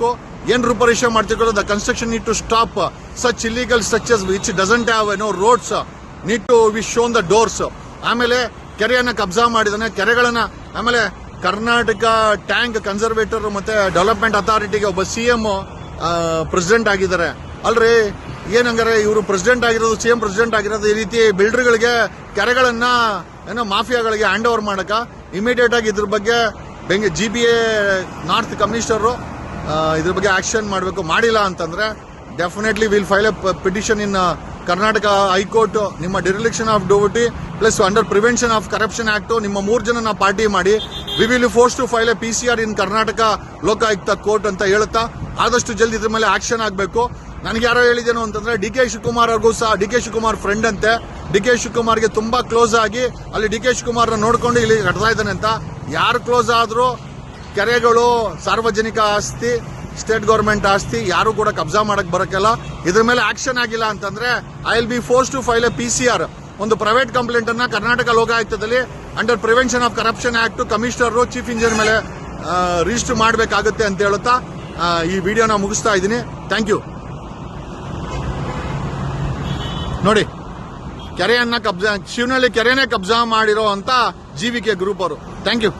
ಮಾಡಬೇಕು? ಏನ್ ರೂಪರೇಷೆ ಮಾಡ್ತಿರೋ the construction need to stop such illegal structures which doesn't have no roads need to be shown the doors ಆಮೇಲೆ ಕೆರೆಯನ್ನ ಕಬ್ಜಾ ಮಾಡಿದಾನೆ. ಕೆರೆಗಳನ್ನ, ಆಮೇಲೆ ಕರ್ನಾಟಕ ಟ್ಯಾಂಕ್ ಕನ್ಸರ್ವೇಟರ್ ಮತ್ತೆ ಡೆವಲಪ್ಮೆಂಟ್ ಅಥಾರಿಟಿಗೆ ಒಬ್ಬ ಸಿ ಎಂ ಪ್ರೆಸಿಡೆಂಟ್ ಆಗಿದ್ದಾರೆ. ಅಲ್ರಿ, ಏನಂಗಾರೆ ಇವರು ಪ್ರೆಸಿಡೆಂಟ್ ಆಗಿರೋದು, ಸಿ ಎಂ ಪ್ರೆಸಿಡೆಂಟ್ ಆಗಿರೋದು, ಈ ರೀತಿ ಬಿಲ್ಡರ್ಗಳಿಗೆ ಕೆರೆಗಳನ್ನ ಏನೋ ಮಾಫಿಯಾಗಳಿಗೆ ಹ್ಯಾಂಡ್ ಓವರ್ ಮಾಡಕ ಇಮಿಡಿಯೇಟ್ ಆಗಿ ಇದ್ರ ಬಗ್ಗೆ ಬೆಂಗ G B A north commissioner ಇದ್ರ ಬಗ್ಗೆ ಆಕ್ಷನ್ ಮಾಡಬೇಕು. ಮಾಡಿಲ್ಲ ಅಂತಂದ್ರೆ definitely will file a petition in Karnataka high court ನಿಮ್ಮ dereliction of duty plus under prevention of corruption act ನಿಮ್ಮ ಮೂರು ಜನ ಪಾರ್ಟಿ ಮಾಡಿ we will force to file a P C R in Karnataka Lokayukta court ಅಂತ ಹೇಳುತ್ತಾ, ಆದಷ್ಟು ಜಲ್ದಿ ಇದ್ರ ಮೇಲೆ ಆಕ್ಷನ್ ಆಗಬೇಕು. ನನಗೆ ಯಾರೋ ಹೇಳಿದೇನು ಅಂತಂದ್ರೆ ಡಿ ಕೆ ಶಿವಕುಮಾರ್ ಅವ್ರಿಗೂ ಸಹ, ಡಿ ಕೆ ಶಿವಕುಮಾರ್ ಫ್ರೆಂಡ್ ಅಂತೆ. ಡಿ ಕೆ ಶಿವಕುಮಾರ್ಗೆ ತುಂಬಾ ಕ್ಲೋಸ್ ಆಗಿ, ಅಲ್ಲಿ ಡಿ ಕೆ ಶಿವಕುಮಾರ್ನ ನೋಡ್ಕೊಂಡು ಇಲ್ಲಿ ಕಟ್ತಾ ಇದ್ದಾನೆ ಅಂತ. ಯಾರು ಕ್ಲೋಸ್ ಆದ್ರೂ ಕೆರೆಗಳು, ಸಾರ್ವಜನಿಕ ಆಸ್ತಿ ಸ್ಟೇಟ್ ಗೌರ್ಮೆಂಟ್ ಆಸ್ತಿ, ಯಾರು ಕೂಡ ಕಬ್ಜಾ ಮಾಡಕ್ ಬರಕಲ್ಲ ಇದ್ರ ಮೇಲೆ ಆಕ್ಷನ್ ಆಗಿಲ್ಲ ಅಂತಂದ್ರೆ I will be force to file a P ಒಂದು ಪ್ರೈವೇಟ್ ಕಂಪ್ಲೇಂಟ್ ಅನ್ನ Karnataka ಲೋಕಾಯುಕ್ತದಲ್ಲಿ under prevention of corruption act commissioner chief engineer ಮೇಲೆ ರಿಜಿಸ್ಟರ್ ಮಾಡಬೇಕಾಗುತ್ತೆ ಅಂತ ಹೇಳುತ್ತಾ ಈ ವಿಡಿಯೋನ ಮುಗಿಸ್ತಾ ಇದ್ದೀನಿ. ಥ್ಯಾಂಕ್ ಯು ನೋಡಿ, ಕೆರೆಯನ್ನ ಕಬ್ಜಾ, ಶಿವನಹಳ್ಳಿ ಕೆರೆನೇ ಕಬ್ಜಾ ಮಾಡಿರೋ ಅಂತ ಜೀವಿಕೆ ಗ್ರೂಪ್ ಅವರು. Thank you